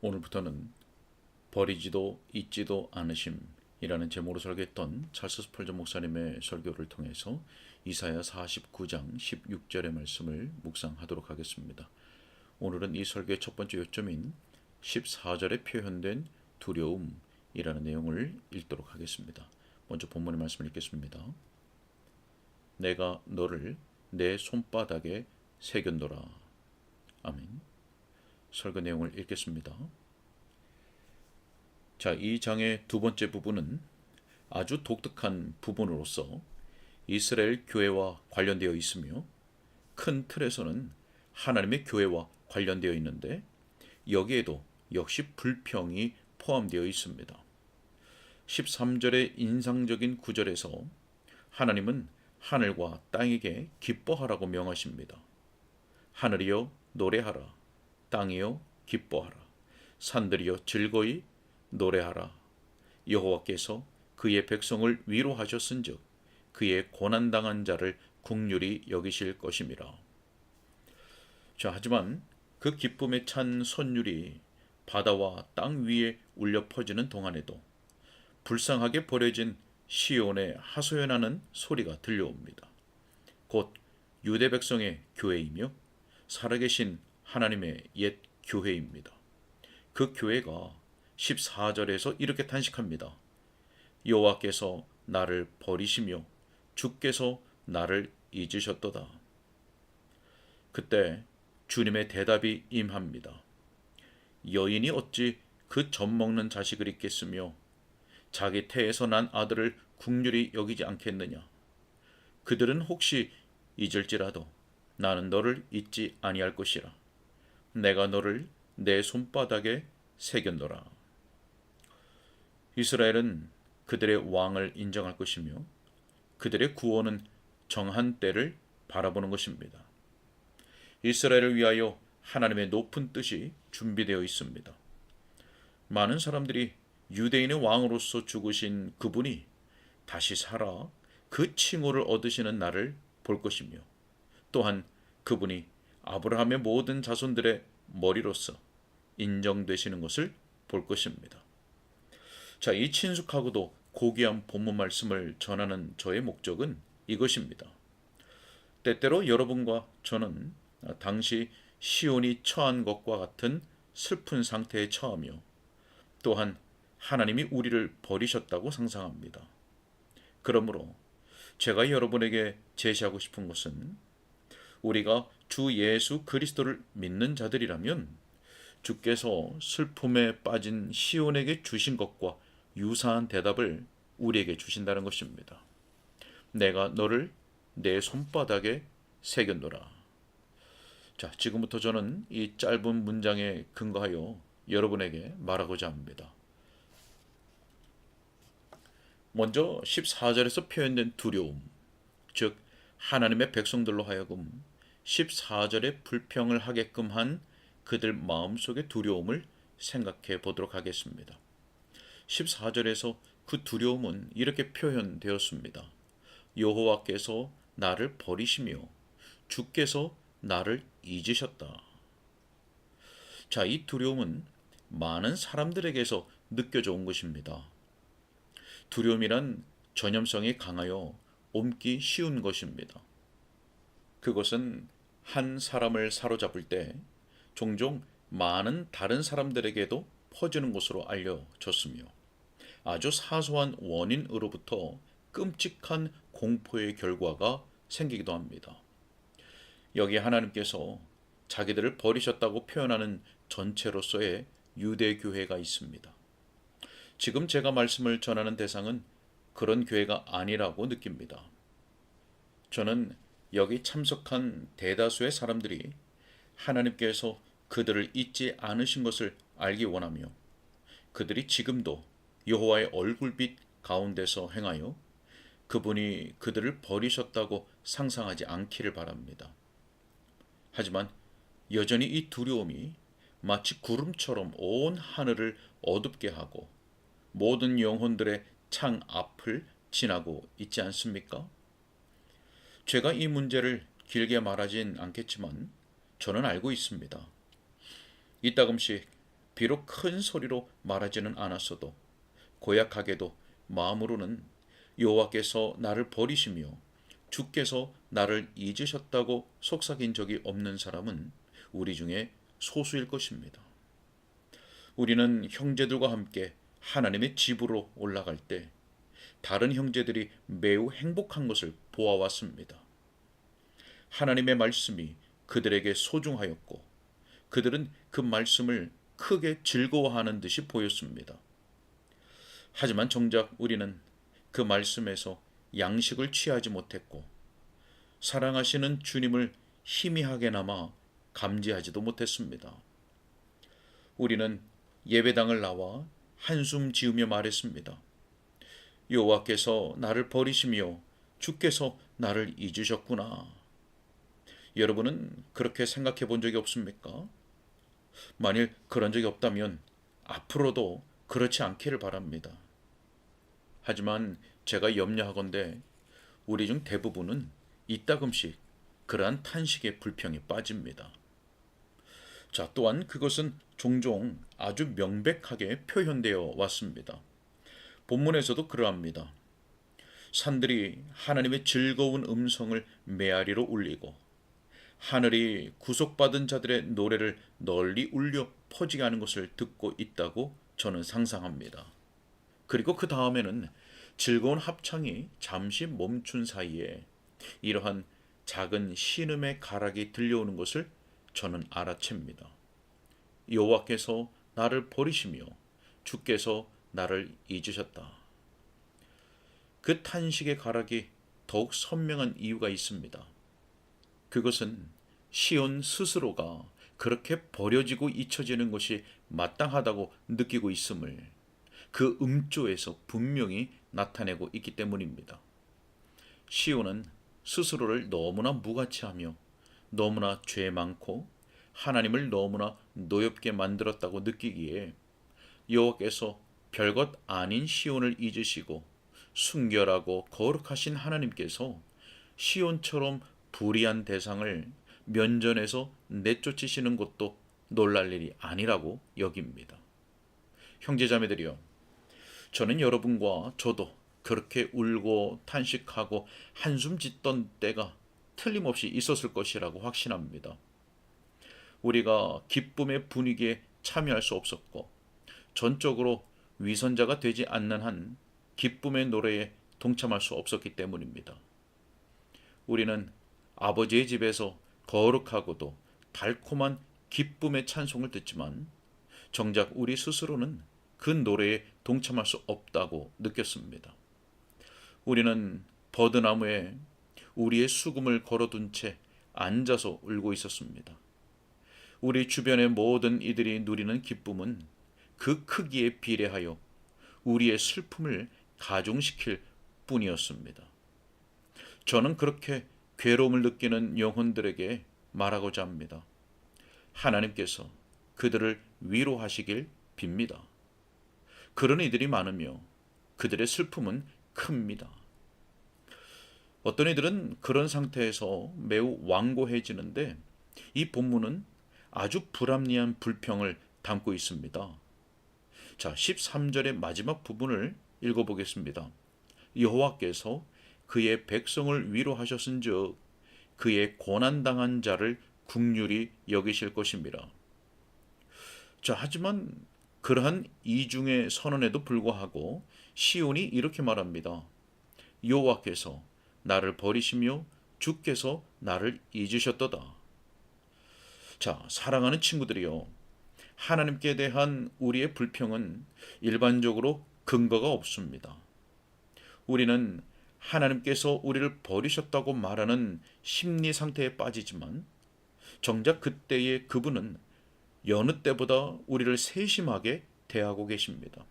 오늘부터는 버리지도 잊지도 않으심이라는 제목으로 설교했던 찰스 스펄전 목사님의 설교를 통해서 이사야 49장 16절의 말씀을 묵상하도록 하겠습니다. 오늘은 이 설교의 첫 번째 요점인 14절에 표현된 두려움이라는 내용을 읽도록 하겠습니다. 먼저 본문의 말씀을 읽겠습니다. 내가 너를 내 손바닥에 새겼노라. 아멘. 설교 내용을 읽겠습니다. 자, 이 장의 두 번째 부분은 아주 독특한 부분으로서 이스라엘 교회와 관련되어 있으며 큰 틀에서는 하나님의 교회와 관련되어 있는데 여기에도 역시 불평이 포함되어 있습니다. 13절의 인상적인 구절에서 하나님은 하늘과 땅에게 기뻐하라고 명하십니다. 하늘이여 노래하라. 땅이여 기뻐하라. 산들이여 즐거이 노래하라. 여호와께서 그의 백성을 위로하셨은즉 그의 고난 당한 자를 국률이 여기실 것임이라. 자, 하지만 그 기쁨에 찬 선율이 바다와 땅 위에 울려 퍼지는 동안에도 불쌍하게 버려진 시온에 하소연하는 소리가 들려옵니다. 곧 유대 백성의 교회이며 살아계신 하나님의 옛 교회입니다. 그 교회가 14절에서 이렇게 탄식합니다. 여호와께서 나를 버리시며 주께서 나를 잊으셨도다. 그때 주님의 대답이 임합니다. 여인이 어찌 그 젖 먹는 자식을 잊겠으며 자기 태에서 난 아들을 국률이 여기지 않겠느냐. 그들은 혹시 잊을지라도 나는 너를 잊지 아니할 것이라. 내가 너를 내 손바닥에 새겼노라. 이스라엘은 그들의 왕을 인정할 것이며 그들의 구원은 정한 때를 바라보는 것입니다. 이스라엘을 위하여 하나님의 높은 뜻이 준비되어 있습니다. 많은 사람들이 유대인의 왕으로서 죽으신 그분이 다시 살아 그 칭호를 얻으시는 날을 볼 것이며 또한 그분이 아브라함의 모든 자손들의 머리로서 인정되시는 것을 볼 것입니다. 자, 이 친숙하고도 고귀한 본문 말씀을 전하는 저의 목적은 이것입니다. 때때로 여러분과 저는 당시 시온이 처한 것과 같은 슬픈 상태에 처하며 또한 하나님이 우리를 버리셨다고 상상합니다. 그러므로 제가 여러분에게 제시하고 싶은 것은 우리가 주 예수 그리스도를 믿는 자들이라면 주께서 슬픔에 빠진 시온에게 주신 것과 유사한 대답을 우리에게 주신다는 것입니다. 내가 너를 내 손바닥에 새겼노라. 자, 지금부터 저는 이 짧은 문장에 근거하여 여러분에게 말하고자 합니다. 먼저 14절에서 표현된 두려움, 즉 하나님의 백성들로 하여금 14절에 불평을 하게끔 한 그들 마음속의 두려움을 생각해 보도록 하겠습니다. 14절에서 그 두려움은 이렇게 표현되었습니다. 여호와께서 나를 버리시며 주께서 나를 잊으셨다. 자, 이 두려움은 많은 사람들에게서 느껴져 온 것입니다. 두려움이란 전염성이 강하여 옮기 쉬운 것입니다. 그것은 한 사람을 사로잡을 때 종종 많은 다른 사람들에게도 퍼지는 것으로 알려졌으며 아주 사소한 원인으로부터 끔찍한 공포의 결과가 생기기도 합니다. 여기 하나님께서 자기들을 버리셨다고 표현하는 전체로서의 유대 교회가 있습니다. 지금 제가 말씀을 전하는 대상은 그런 교회가 아니라고 느낍니다. 저는 여기 참석한 대다수의 사람들이 하나님께서 그들을 잊지 않으신 것을 알기 원하며 그들이 지금도 여호와의 얼굴빛 가운데서 행하여 그분이 그들을 버리셨다고 상상하지 않기를 바랍니다. 하지만 여전히 이 두려움이 마치 구름처럼 온 하늘을 어둡게 하고 모든 영혼들의 창 앞을 지나고 있지 않습니까? 제가 이 문제를 길게 말하진 않겠지만 저는 알고 있습니다. 이따금씩 비록 큰 소리로 말하지는 않았어도 고약하게도 마음으로는 여호와께서 나를 버리시며 주께서 나를 잊으셨다고 속삭인 적이 없는 사람은 우리 중에 소수일 것입니다. 우리는 형제들과 함께 하나님의 집으로 올라갈 때 다른 형제들이 매우 행복한 것을 보아왔습니다. 하나님의 말씀이 그들에게 소중하였고 그들은 그 말씀을 크게 즐거워하는 듯이 보였습니다. 하지만 정작 우리는 그 말씀에서 양식을 취하지 못했고 사랑하시는 주님을 희미하게나마 감지하지도 못했습니다. 우리는 예배당을 나와 한숨 지으며 말했습니다. 여호와께서 나를 버리시며 주께서 나를 잊으셨구나. 여러분은 그렇게 생각해 본 적이 없습니까? 만일 그런 적이 없다면 앞으로도 그렇지 않기를 바랍니다. 하지만 제가 염려하건대 우리 중 대부분은 이따금씩 그러한 탄식의 불평에 빠집니다. 자, 또한 그것은 종종 아주 명백하게 표현되어 왔습니다. 본문에서도 그러합니다. 산들이 하나님의 즐거운 음성을 메아리로 울리고 하늘이 구속받은 자들의 노래를 널리 울려 퍼지게 하는 것을 듣고 있다고 저는 상상합니다. 그리고 그 다음에는 즐거운 합창이 잠시 멈춘 사이에 이러한 작은 신음의 가락이 들려오는 것을 저는 알아챕니다. 여호와께서 나를 버리시며 주께서 나를 잊으셨다. 그 탄식의 가락이 더욱 선명한 이유가 있습니다. 그것은 시온 스스로가 그렇게 버려지고 잊혀지는 것이 마땅하다고 느끼고 있음을 그 음조에서 분명히 나타내고 있기 때문입니다. 시온은 스스로를 너무나 무가치하며 너무나 죄 많고 하나님을 너무나 노엽게 만들었다고 느끼기에 여호와께서 별것 아닌 시온을 잊으시고 순결하고 거룩하신 하나님께서 시온처럼 불의한 대상을 면전에서 내쫓으시는 것도 놀랄 일이 아니라고 여깁니다. 형제자매들이여, 저는 여러분과 저도 그렇게 울고 탄식하고 한숨 짓던 때가 틀림없이 있었을 것이라고 확신합니다. 우리가 기쁨의 분위기에 참여할 수 없었고, 전적으로 위선자가 되지 않는 한 기쁨의 노래에 동참할 수 없었기 때문입니다. 우리는 아버지의 집에서 거룩하고도 달콤한 기쁨의 찬송을 듣지만 정작 우리 스스로는 그 노래에 동참할 수 없다고 느꼈습니다. 우리는 버드나무에 우리의 수금을 걸어둔 채 앉아서 울고 있었습니다. 우리 주변의 모든 이들이 누리는 기쁨은 그 크기에 비례하여 우리의 슬픔을 가중시킬 뿐이었습니다. 저는 그렇게 괴로움을 느끼는 영혼들에게 말하고자 합니다. 하나님께서 그들을 위로하시길 빕니다. 그런 이들이 많으며 그들의 슬픔은 큽니다. 어떤 이들은 그런 상태에서 매우 완고해지는데 이 본문은 아주 불합리한 불평을 담고 있습니다. 자, 13절의 마지막 부분을 읽어 보겠습니다. 여호와께서 그의 백성을 위로하셨은즉 그의 고난 당한 자를 국률이 여기실 것입니다. 자, 하지만 그러한 이중의 선언에도 불구하고 시온이 이렇게 말합니다. 여호와께서 나를 버리시며 주께서 나를 잊으셨도다. 자, 사랑하는 친구들이요. 하나님께 대한 우리의 불평은 일반적으로 근거가 없습니다. 우리는 하나님께서 우리를 버리셨다고 말하는 심리 상태에 빠지지만 정작 그때의 그분은 여느 때보다 우리를 세심하게 대하고 계십니다.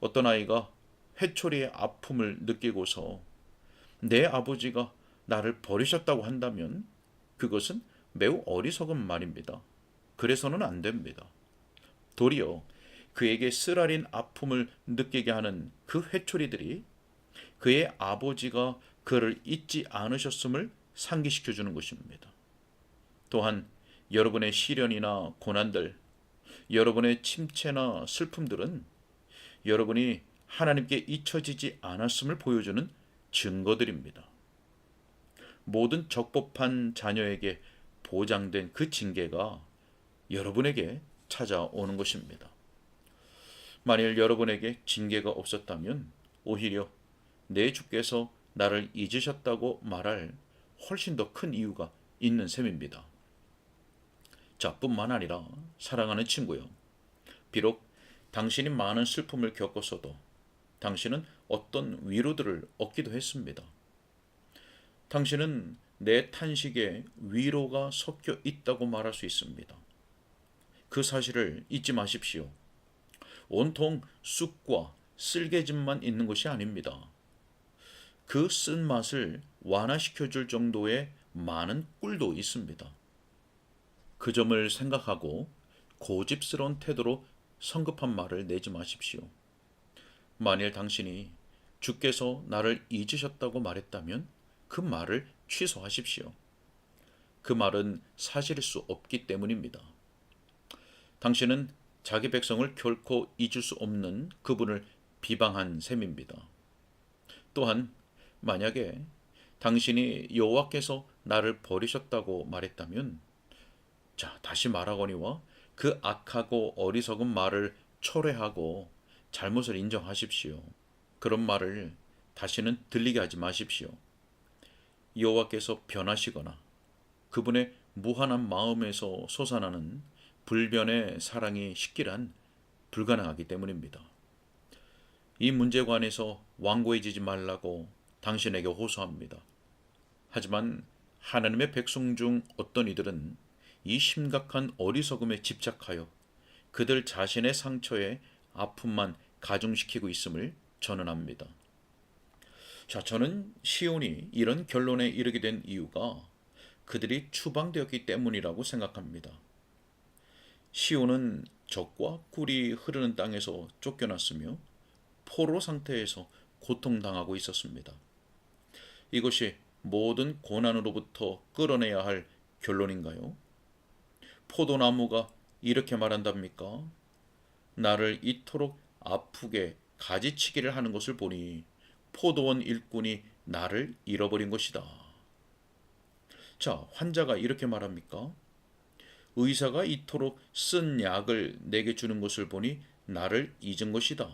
어떤 아이가 회초리의 아픔을 느끼고서 내 아버지가 나를 버리셨다고 한다면 그것은 매우 어리석은 말입니다. 그래서는 안 됩니다. 도리어 그에게 쓰라린 아픔을 느끼게 하는 그 회초리들이 그의 아버지가 그를 잊지 않으셨음을 상기시켜 주는 것입니다. 또한 여러분의 시련이나 고난들, 여러분의 침체나 슬픔들은 여러분이 하나님께 잊혀지지 않았음을 보여주는 증거들입니다. 모든 적법한 자녀에게 보장된 그 징계가 여러분에게 찾아오는 것입니다. 만일 여러분에게 징계가 없었다면 오히려 내 주께서 나를 잊으셨다고 말할 훨씬 더 큰 이유가 있는 셈입니다. 자, 뿐만 아니라 사랑하는 친구요. 비록 당신이 많은 슬픔을 겪었어도 당신은 어떤 위로들을 얻기도 했습니다. 당신은 내 탄식에 위로가 섞여 있다고 말할 수 있습니다. 그 사실을 잊지 마십시오. 온통 쑥과 쓸개즙만 있는 것이 아닙니다. 그 쓴맛을 완화시켜 줄 정도의 많은 꿀도 있습니다. 그 점을 생각하고 고집스러운 태도로 성급한 말을 내지 마십시오. 만일 당신이 주께서 나를 잊으셨다고 말했다면 그 말을 취소하십시오. 그 말은 사실일 수 없기 때문입니다. 당신은 자기 백성을 결코 잊을 수 없는 그분을 비방한 셈입니다. 또한 만약에 당신이 여호와께서 나를 버리셨다고 말했다면 자 다시 말하거니와 그 악하고 어리석은 말을 철회하고 잘못을 인정하십시오. 그런 말을 다시는 들리게 하지 마십시오. 여호와께서 변하시거나 그분의 무한한 마음에서 솟아나는 불변의 사랑이 식기란 불가능하기 때문입니다. 이 문제 관해서 완고해지지 말라고 당신에게 호소합니다. 하지만 하나님의 백성 중 어떤 이들은 이 심각한 어리석음에 집착하여 그들 자신의 상처에 아픔만 가중시키고 있음을 압니다. 자, 저는 시온이 이런 결론에 이르게 된 이유가 그들이 추방되었기 때문이라고 생각합니다. 시온은 적과 꿀이 흐르는 땅에서 쫓겨났으며 포로 상태에서 고통당하고 있었습니다. 이것이 모든 고난으로부터 끌어내야 할 결론인가요? 포도나무가 이렇게 말한답니까? 나를 이토록 아프게 가지치기를 하는 것을 보니 포도원 일꾼이 나를 잃어버린 것이다. 자, 환자가 이렇게 말합니까? 의사가 이토록 쓴 약을 내게 주는 것을 보니 나를 잊은 것이다.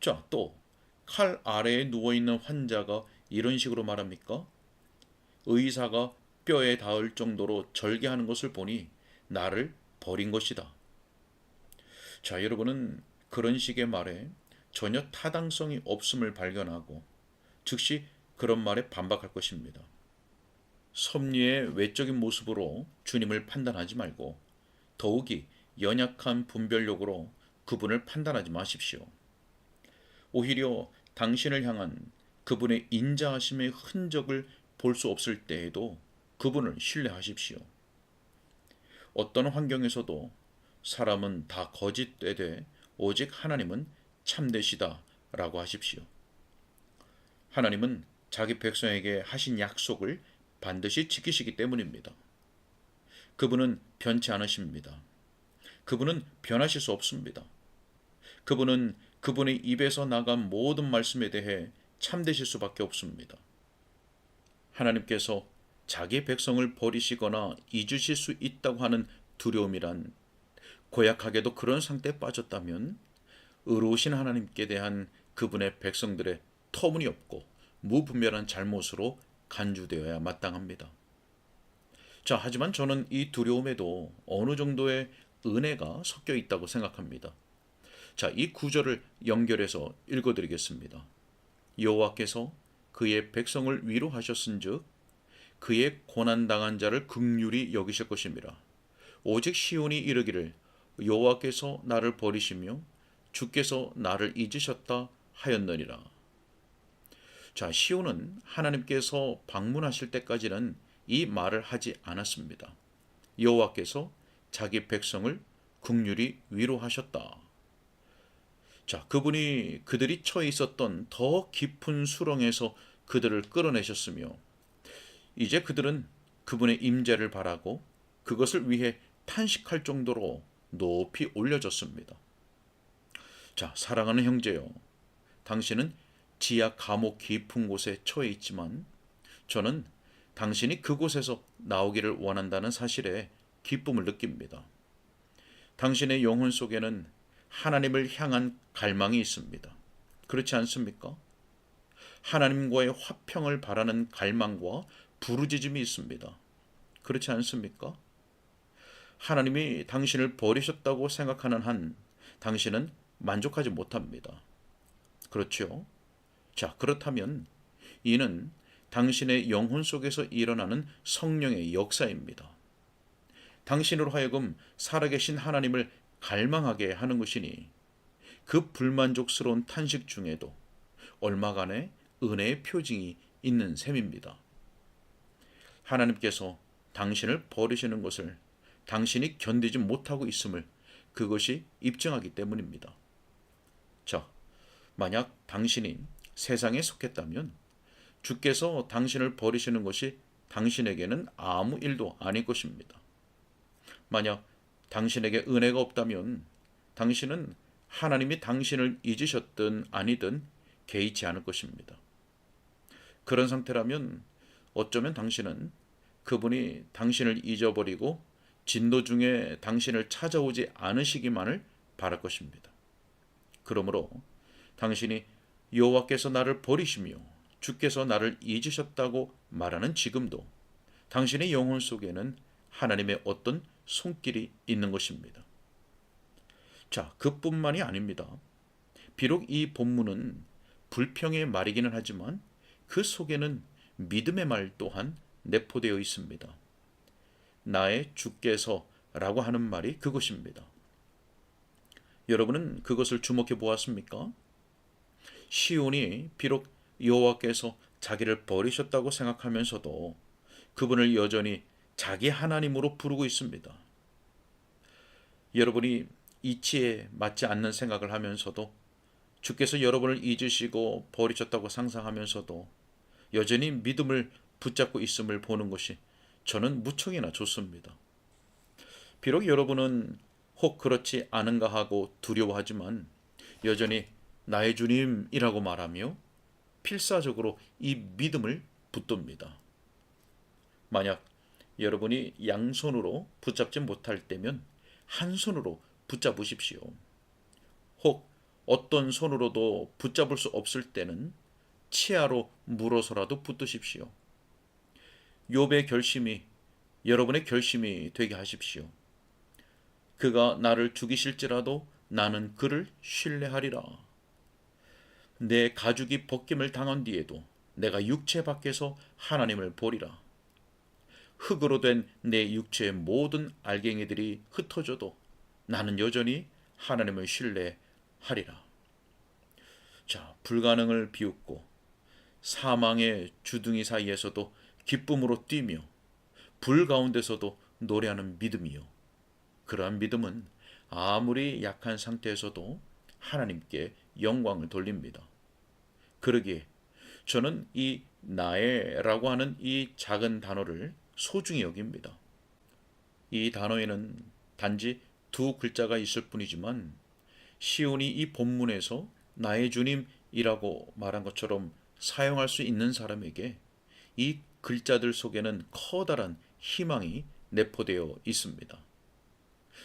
자, 또 칼 아래에 누워 있는 환자가 이런 식으로 말합니까? 의사가 뼈에 닿을 정도로 절개하는 것을 보니 나를 버린 것이다. 자, 여러분은 그런 식의 말에 전혀 타당성이 없음을 발견하고 즉시 그런 말에 반박할 것입니다. 섭리의 외적인 모습으로 주님을 판단하지 말고 더욱이 연약한 분별력으로 그분을 판단하지 마십시오. 오히려 당신을 향한 그분의 인자하심의 흔적을 볼 수 없을 때에도 그분을 신뢰하십시오. 어떤 환경에서도 사람은 다 거짓되되 오직 하나님은 참되시다 라고 하십시오. 하나님은 자기 백성에게 하신 약속을 반드시 지키시기 때문입니다. 그분은 변치 않으십니다. 그분은 변하실 수 없습니다. 그분은 그분의 입에서 나간 모든 말씀에 대해 참되실 수밖에 없습니다. 하나님께서 자기 백성을 버리시거나 잊으실 수 있다고 하는 두려움이란 고약하게도 그런 상태에 빠졌다면 의로우신 하나님께 대한 그분의 백성들의 터무니없고 무분별한 잘못으로 간주되어야 마땅합니다. 자, 하지만 저는 이 두려움에도 어느 정도의 은혜가 섞여 있다고 생각합니다. 자, 이 구절을 연결해서 읽어 드리겠습니다. 여호와께서 그의 백성을 위로하셨은즉 그의 고난 당한 자를 극률이 여기실 것입니다. 오직 시온이 이르기를 여호와께서 나를 버리시며 주께서 나를 잊으셨다 하였느니라. 자, 시온은 하나님께서 방문하실 때까지는 이 말을 하지 않았습니다. 여호와께서 자기 백성을 극률이 위로하셨다. 자, 그분이 그들이 처해 있었던 더 깊은 수렁에서 그들을 끌어내셨으며 이제 그들은 그분의 임재를 바라고 그것을 위해 탄식할 정도로 높이 올려졌습니다. 자, 사랑하는 형제요. 당신은 지하 감옥 깊은 곳에 처해 있지만 저는 당신이 그곳에서 나오기를 원한다는 사실에 기쁨을 느낍니다. 당신의 영혼 속에는 하나님을 향한 갈망이 있습니다. 그렇지 않습니까? 하나님과의 화평을 바라는 갈망과 부르짖음이 있습니다. 그렇지 않습니까? 하나님이 당신을 버리셨다고 생각하는 한 당신은 만족하지 못합니다. 그렇죠? 자, 그렇다면 이는 당신의 영혼 속에서 일어나는 성령의 역사입니다. 당신으로 하여금 살아계신 하나님을 갈망하게 하는 것이니 그 불만족스러운 탄식 중에도 얼마간의 은혜의 표징이 있는 셈입니다. 하나님께서 당신을 버리시는 것을 당신이 견디지 못하고 있음을 그것이 입증하기 때문입니다. 자, 만약 당신이 세상에 속했다면 주께서 당신을 버리시는 것이 당신에게는 아무 일도 아닐 것입니다. 만약 당신에게 은혜가 없다면 당신은 하나님이 당신을 잊으셨든 아니든 개의치 않을 것입니다. 그런 상태라면 어쩌면 당신은 그분이 당신을 잊어버리고 진도 중에 당신을 찾아오지 않으시기만을 바랄 것입니다. 그러므로 당신이 여호와께서 나를 버리시며 주께서 나를 잊으셨다고 말하는 지금도 당신의 영혼 속에는 하나님의 어떤 손길이 있는 것입니다. 자, 그뿐만이 아닙니다. 비록 이 본문은 불평의 말이기는 하지만 그 속에는 믿음의 말 또한 내포되어 있습니다. 나의 주께서 라고 하는 말이 그것입니다. 여러분은 그것을 주목해 보았습니까? 시온이 비록 여호와께서 자기를 버리셨다고 생각하면서도 그분을 여전히 자기 하나님으로 부르고 있습니다. 여러분이 이치에 맞지 않는 생각을 하면서도 주께서 여러분을 잊으시고 버리셨다고 상상하면서도 여전히 믿음을 붙잡고 있음을 보는 것이 저는 무척이나 좋습니다. 비록 여러분은 혹 그렇지 않은가 하고 두려워하지만 여전히 나의 주님이라고 말하며 필사적으로 이 믿음을 붙듭니다. 만약 여러분이 양손으로 붙잡지 못할 때면 한 손으로 붙잡으십시오. 혹 어떤 손으로도 붙잡을 수 없을 때는 치아로 물어서라도 붙드십시오. 욥의 결심이 여러분의 결심이 되게 하십시오. 그가 나를 죽이실지라도 나는 그를 신뢰하리라. 내 가죽이 벗김을 당한 뒤에도 내가 육체 밖에서 하나님을 보리라. 흙으로 된 내 육체의 모든 알갱이들이 흩어져도 나는 여전히 하나님을 신뢰하리라. 자, 불가능을 비웃고 사망의 주둥이 사이에서도 기쁨으로 뛰며 불 가운데서도 노래하는 믿음이요. 그러한 믿음은 아무리 약한 상태에서도 하나님께 영광을 돌립니다. 그러기에 저는 이 나의라고 하는 이 작은 단어를 소중히 여깁니다. 이 단어에는 단지 두 글자가 있을 뿐이지만 시온이 이 본문에서 나의 주님이라고 말한 것처럼 사용할 수 있는 사람에게 이 글자들 속에는 커다란 희망이 내포되어 있습니다.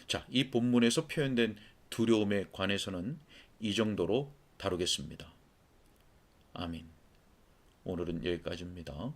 자, 이 본문에서 표현된 두려움에 관해서는 이 정도로 다루겠습니다. 아민. 오늘은 여기까지입니다.